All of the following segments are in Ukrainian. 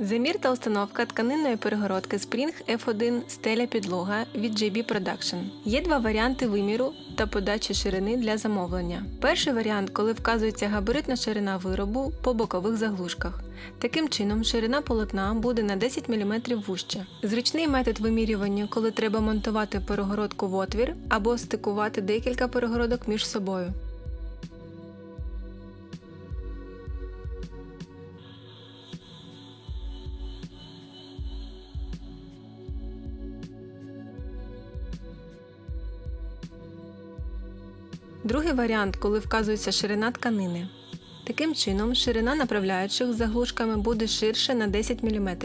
Замір та установка тканинної перегородки Spring F1 стеля підлога від JB Production. Є два варіанти виміру та подачі ширини для замовлення. Перший варіант, коли вказується габаритна ширина виробу по бокових заглушках. Таким чином, ширина полотна буде на 10 мм вужче. Зручний метод вимірювання, коли треба монтувати перегородку в отвір або стикувати декілька перегородок між собою. Другий варіант, коли вказується ширина тканини. Таким чином, ширина направляючих з заглушками буде ширше на 10 мм.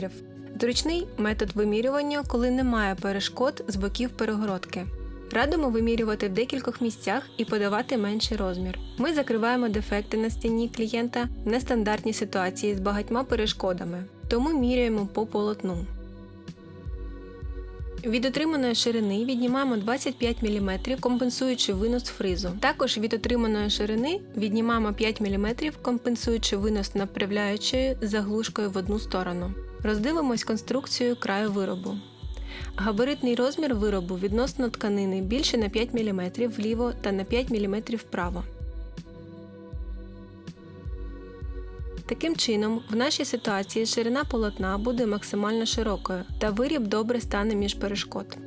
Зручний метод вимірювання, коли немає перешкод з боків перегородки. Радимо вимірювати в декількох місцях і подавати менший розмір. Ми закриваємо дефекти на стіні клієнта в нестандартній ситуації з багатьма перешкодами, тому міряємо по полотну. Від отриманої ширини віднімаємо 25 мм, компенсуючи винос фризу. Також від отриманої ширини віднімаємо 5 мм, компенсуючи винос направляючої заглушкою в одну сторону. Роздивимось конструкцію краю виробу. Габаритний розмір виробу відносно тканини більше на 5 мм вліво та на 5 мм вправо. Таким чином, в нашій ситуації ширина полотна буде максимально широкою та виріб добре стане між перешкод.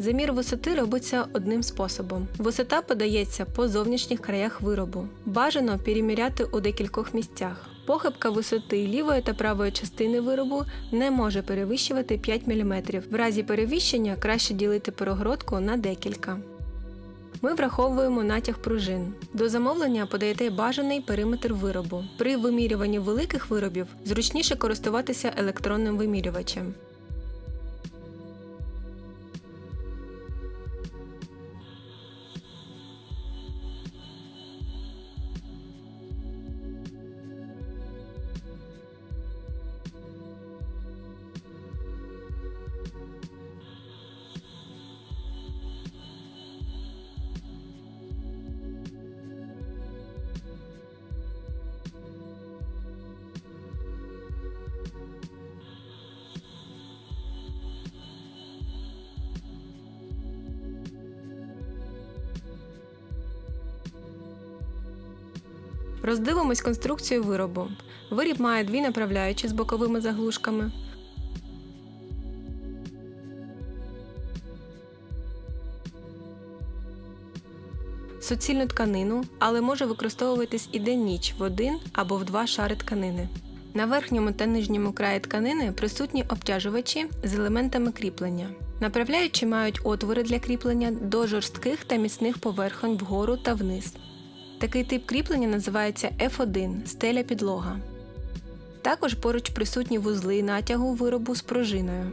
Замір висоти робиться одним способом. Висота подається по зовнішніх краях виробу. Бажано переміряти у декількох місцях. Похибка висоти лівої та правої частини виробу не може перевищувати 5 мм. В разі перевищення краще ділити перегородку на декілька. Ми враховуємо натяг пружин. До замовлення подаєте бажаний периметр виробу. При вимірюванні великих виробів зручніше користуватися електронним вимірювачем. Роздивимось конструкцію виробу. Виріб має дві направляючі з боковими заглушками. Суцільну тканину, але може використовуватись і день-ніч в один або в два шари тканини. На верхньому та нижньому краї тканини присутні обтяжувачі з елементами кріплення. Направляючі мають отвори для кріплення до жорстких та міцних поверхонь вгору та вниз. Такий тип кріплення називається F1 стеля підлога. Також поруч присутні вузли натягу виробу з пружиною.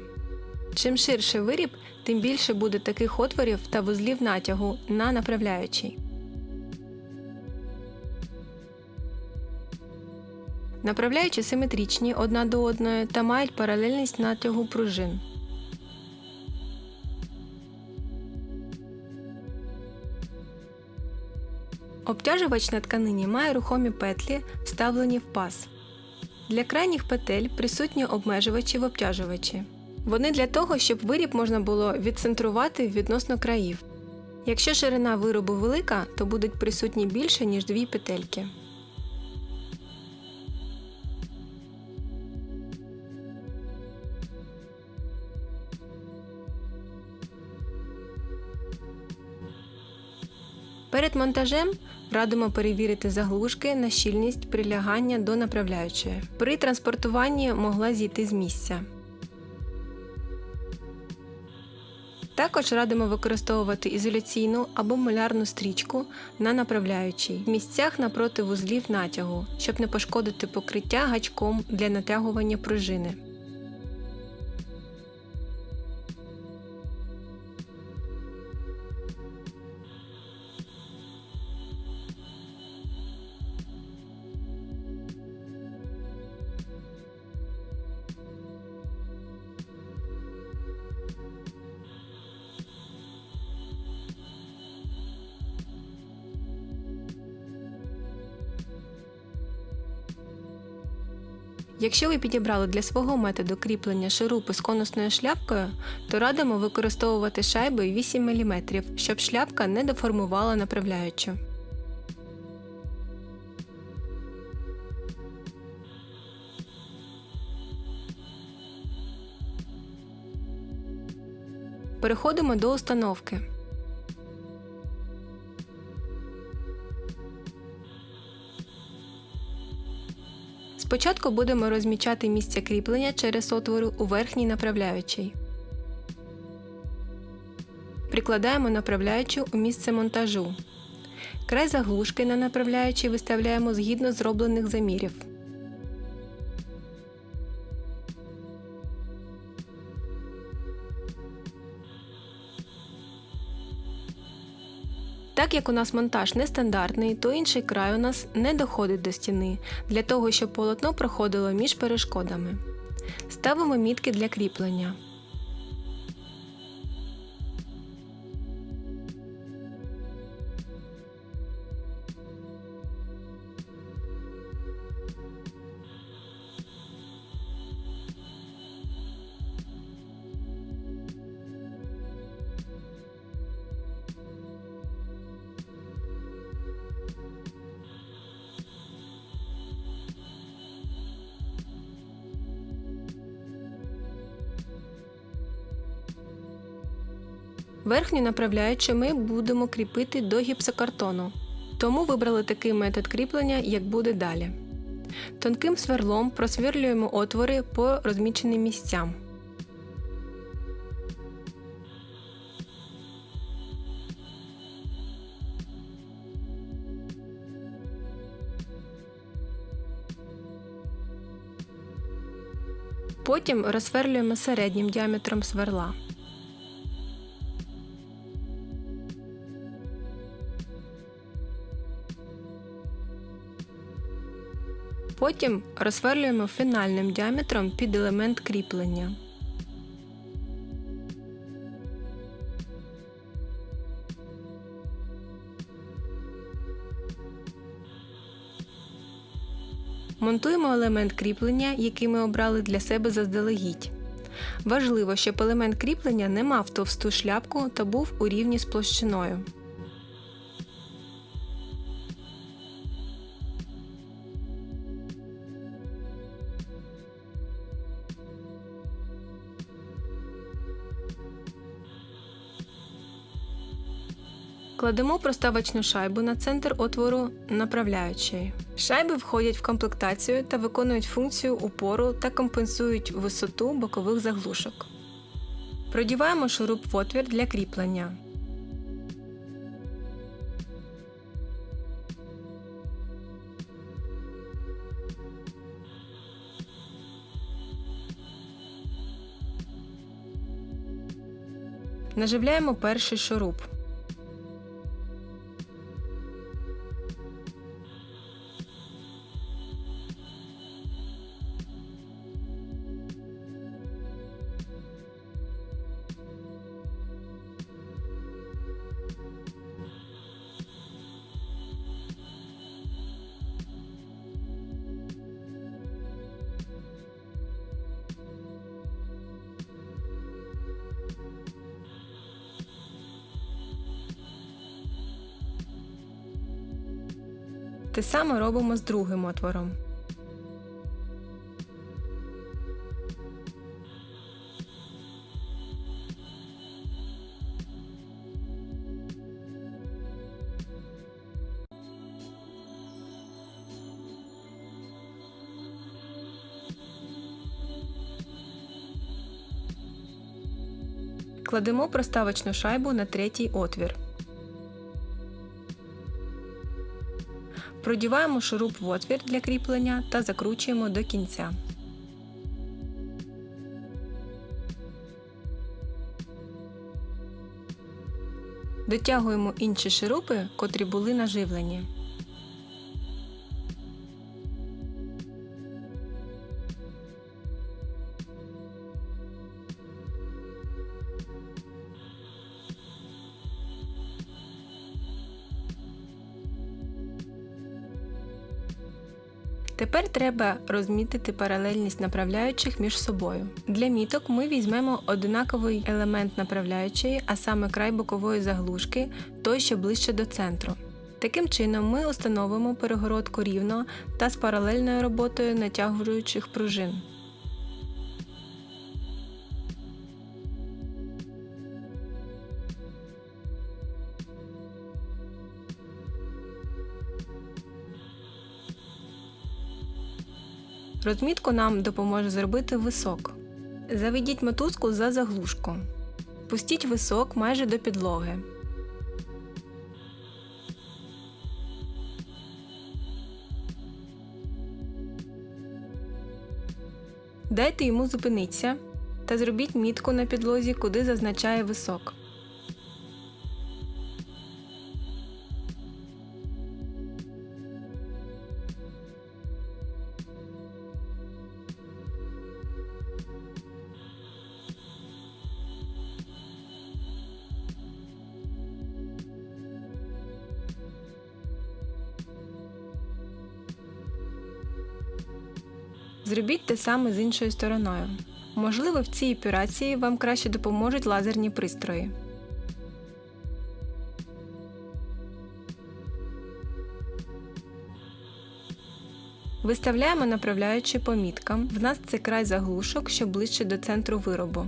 Чим ширше виріб, тим більше буде таких отворів та вузлів натягу на направляючий. Направляючі симетричні одна до одної та мають паралельність натягу пружин. Обтяжувач на тканині має рухомі петлі, вставлені в паз. Для крайніх петель присутні обмежувачі в обтяжувачі. Вони для того, щоб виріб можна було відцентрувати відносно країв. Якщо ширина виробу велика, то будуть присутні більше, ніж дві петельки. Перед монтажем радимо перевірити заглушки на щільність прилягання до направляючої. При транспортуванні могла зійти з місця. Також радимо використовувати ізоляційну або малярну стрічку на направляючій в місцях напроти вузлів натягу, щоб не пошкодити покриття гачком для натягування пружини. Якщо ви підібрали для свого методу кріплення шурупи з конусною шляпкою, то радимо використовувати шайби 8 мм, щоб шляпка не деформувала направляючу. Переходимо до установки. Спочатку будемо розмічати місце кріплення через отвору у верхній направляючий. Прикладаємо направляючу у місце монтажу. Край заглушки на направляючий виставляємо згідно зроблених замірів. Так як у нас монтаж нестандартний, то інший край у нас не доходить до стіни, для того, щоб полотно проходило між перешкодами. Ставимо мітки для кріплення. Верхню направляючу ми будемо кріпити до гіпсокартону, тому вибрали такий метод кріплення, як буде далі. Тонким сверлом просверлюємо отвори по розміченим місцям. Потім розсверлюємо середнім діаметром сверла. Потім розсверлюємо фінальним діаметром під елемент кріплення. Монтуємо елемент кріплення, який ми обрали для себе заздалегідь. Важливо, щоб елемент кріплення не мав товсту шляпку та був у рівні з площиною. Кладемо проставочну шайбу на центр отвору направляючої. Шайби входять в комплектацію та виконують функцію упору та компенсують висоту бокових заглушок. Продіваємо шуруп в отвір для кріплення. Наживляємо перший шуруп. Те саме робимо з другим отвором. Кладемо проставочну шайбу на третій отвір. Продіваємо шуруп в отвір для кріплення та закручуємо до кінця. Дотягуємо інші шурупи, котрі були наживлені. Треба розмітити паралельність направляючих між собою. Для міток ми візьмемо одинаковий елемент направляючої, а саме край бокової заглушки, той, що ближче до центру. Таким чином ми установимо перегородку рівно та з паралельною роботою натягуючих пружин. Розмітку нам допоможе зробити висок. Заведіть мотузку за заглушку. Пустіть висок майже до підлоги. Дайте йому зупинитися та зробіть мітку на підлозі, куди зазначає висок. Зробіть те саме з іншою стороною. Можливо, в цій операції вам краще допоможуть лазерні пристрої. Виставляємо направляючи по міткам. В нас це край заглушок, що ближче до центру виробу.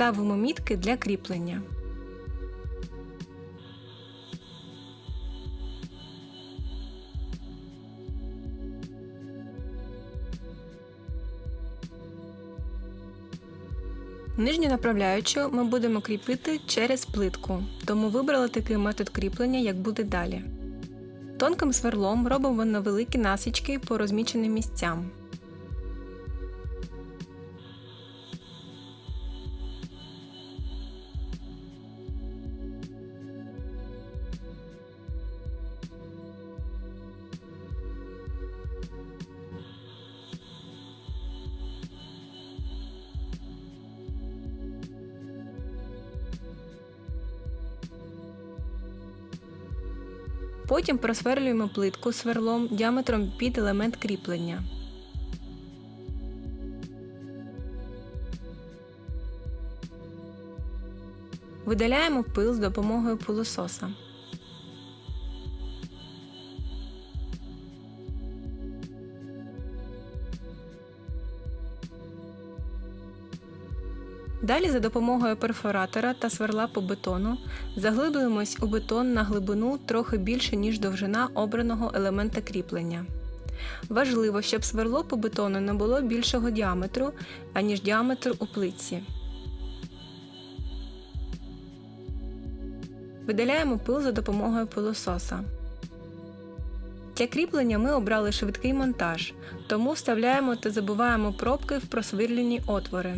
Ставимо мітки для кріплення. Нижню направляючу ми будемо кріпити через плитку, тому вибрали такий метод кріплення, як буде далі. Тонким сверлом робимо невеликі насічки по розміченим місцям. Потім просверлюємо плитку сверлом діаметром під елемент кріплення. Видаляємо пил з допомогою пилососа. Далі за допомогою перфоратора та сверла по бетону заглиблюємось у бетон на глибину трохи більше, ніж довжина обраного елемента кріплення. Важливо, щоб сверло по бетону не було більшого діаметру, аніж діаметр у плитці. Видаляємо пил за допомогою пилососа. Для кріплення ми обрали швидкий монтаж, тому вставляємо та забиваємо пробки в просвірлені отвори.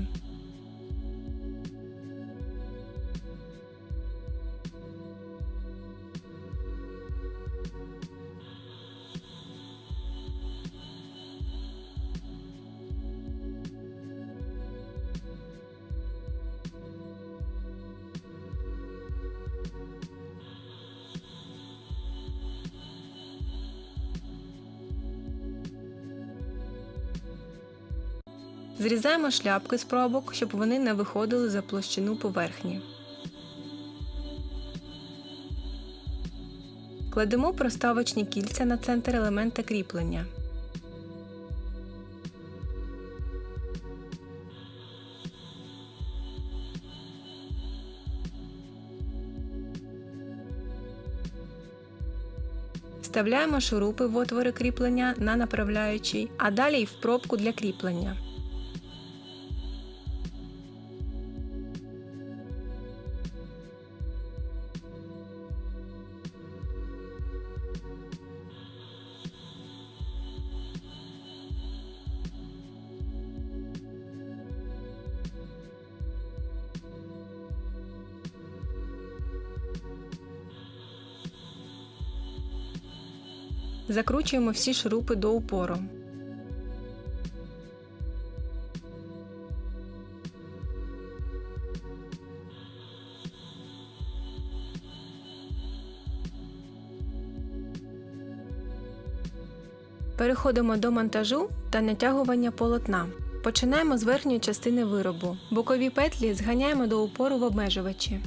Зрізаємо шляпки з пробок, щоб вони не виходили за площину поверхні. Кладемо проставочні кільця на центр елемента кріплення. Вставляємо шурупи в отвори кріплення на направляючий, а далі й в пробку для кріплення. Закручуємо всі шрупи до упору. Переходимо до монтажу та натягування полотна. Починаємо з верхньої частини виробу. Бокові петлі зганяємо до упору в обмежувачі.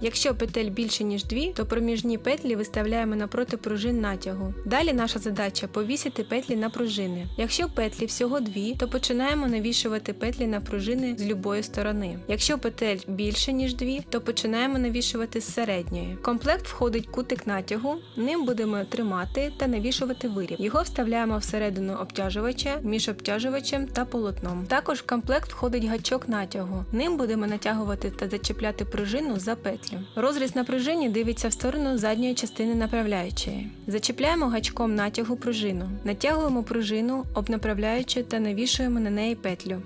Якщо петель більше ніж дві, то проміжні петлі виставляємо напроти пружин натягу. Далі наша задача повісити петлі на пружини. Якщо петлі всього дві, то починаємо навішувати петлі на пружини з любої сторони. Якщо петель більше ніж дві, то починаємо навішувати з середньої. В комплект входить кутик натягу, ним будемо тримати та навішувати виріб. Його вставляємо всередину обтяжувача між обтяжувачем та полотном. Також в комплект входить гачок натягу. Ним будемо натягувати та зачіпляти пружину за петлю. Розріз на пружині дивиться в сторону задньої частини направляючої. Зачіпляємо гачком натягу пружину, натягуємо пружину об направляючу та навішуємо на неї петлю.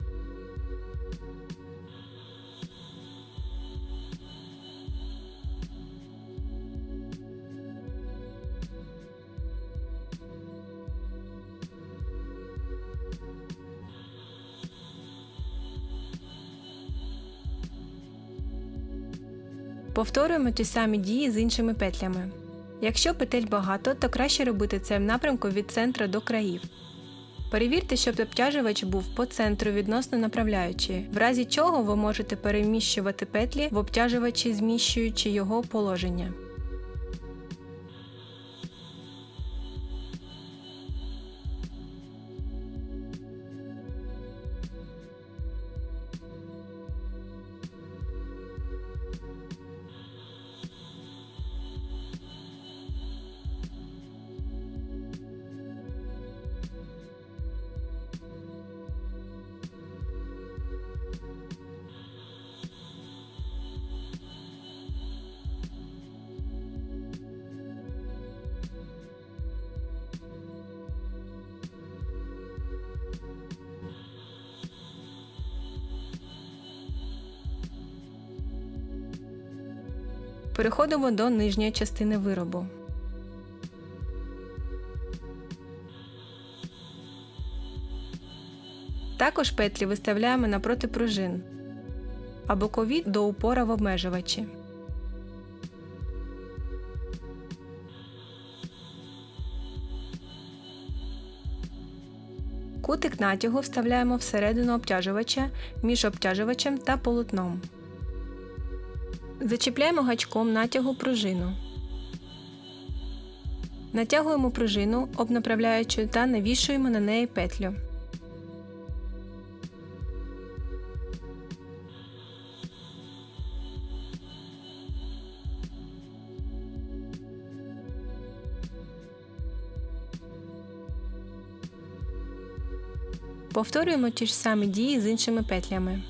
Повторюємо ті самі дії з іншими петлями. Якщо петель багато, то краще робити це в напрямку від центра до країв. Перевірте, щоб обтяжувач був по центру відносно направляючої, в разі чого ви можете переміщувати петлі в обтяжувачі, зміщуючи його положення. Переходимо до нижньої частини виробу. Також петлі виставляємо напроти пружин, а бокові до упора в обмежувачі. Кутик натягу вставляємо всередину обтяжувача між обтяжувачем та полотном. Зачіпляємо гачком натягу пружину. Натягуємо пружину, обнаправляючи та навішуємо на неї петлю. Повторюємо ті ж самі дії з іншими петлями.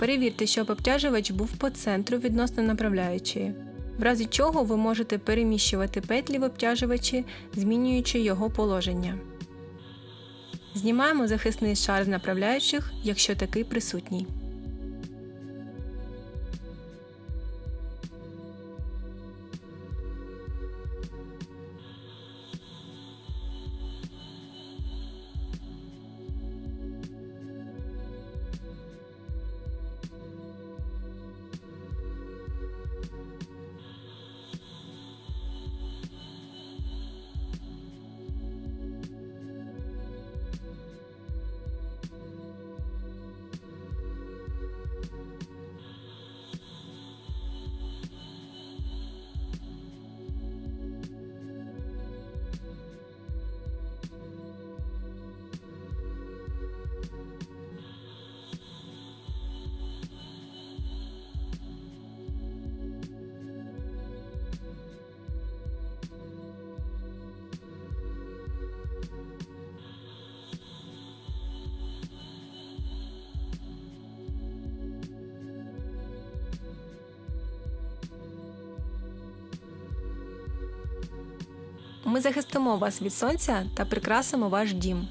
Перевірте, щоб обтяжувач був по центру відносно направляючої, в разі чого ви можете переміщувати петлі в обтяжувачі, змінюючи його положення. Знімаємо захисний шар з направляючих, якщо такий присутній. Ми захистимо вас від сонця та прикрасимо ваш дім.